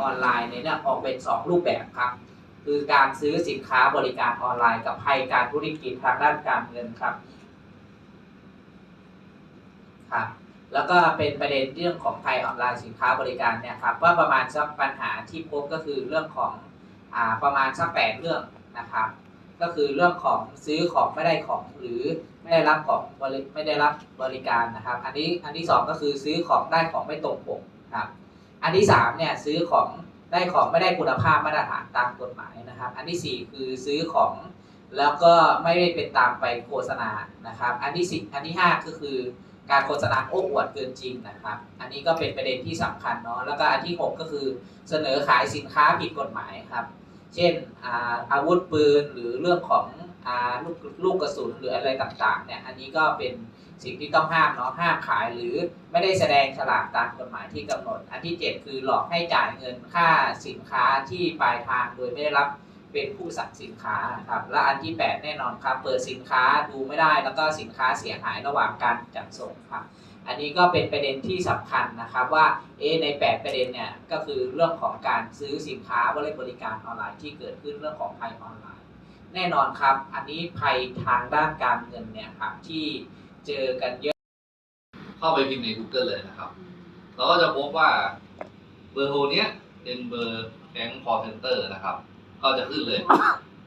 ออนไลน์เนี่ยเนี่ยออกเป็น 2 รูปแบบครับ คือการซื้อสินค้าบริการออนไลน์ กับภัยการธุรกิจทางด้านการเงินครับครับแล้วก็เป็นประเด็นเรื่องของภัยออนไลน์สินค้าบริการเนี่ยครับว่าประมาณสักปัญหาที่พบก็คือเรื่องของอ่าประมาณสักแปดเรื่องนะครับ ก็คือเรื่องของซื้อของไม่ได้ของหรือไม่ได้รับของบริไม่ได้รับบริการนะครับ อันนี้อันที่สองก็คือซื้อของได้ของไม่ตรงปกครับ อันที่สามเนี่ยซื้อของได้ของไม่ได้คุณภาพมาตรฐานตามกฎหมายนะครับ อันที่สี่คือซื้อของแล้วก็ไม่ได้เป็นตามไปโฆษณานะครับ อันที่สิอันที่ห้าก็คือการโฆษณาโอ้อวดเกินจริงนะครับ อันนี้ก็เป็นประเด็นที่สำคัญเนาะ แล้วก็อันที่หกก็คือเสนอขายสินค้าผิดกฎหมายครับ เช่นอาอาวุธปืนหรือเรื่องของอาลูกลูกกระสุนหรืออะไรต่างๆเนี่ย อันนี้ก็เป็น สิ่งที่ต้องห้ามเนาะห้ามขายหรือไม่ได้แสดงฉลากตามกฎหมายที่กำหนด อันที่ 7 คือหลอกให้จ่ายเงินค่าสินค้าที่ปลายทางโดยไม่ได้รับเป็นผู้สั่งสินค้าครับและอันที่ 8 แน่นอนครับ เปิดสินค้าดูไม่ได้แล้วก็สินค้าเสียหายระหว่างการจัดส่งครับ อันนี้ก็เป็นประเด็นที่สำคัญนะครับว่าเอะใน 8 ประเด็นเนี่ยก็คือเรื่องของการซื้อสินค้าบริการออนไลน์ที่เกิดขึ้นเรื่องของภัยออนไลน์ แน่นอนครับ อันนี้ภัยทางด้านการเงินเนี่ยครับที่ เจอกันเยอะ เข้าไปพิมพ์ใน Google เลยนะครับ เราก็จะพบว่าเบอร์โทรเนี้ยเป็นเบอร์แก๊ง call center นะครับ ก็จะขึ้นเลย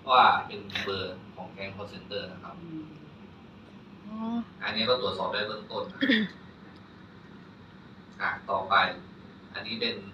ว่าเป็นเบอร์ของแก๊ง call center นะครับอ๋ออันนี้ก็ตรวจสอบได้เบื้องต้นนะอะต่อไป อันนี้เป็น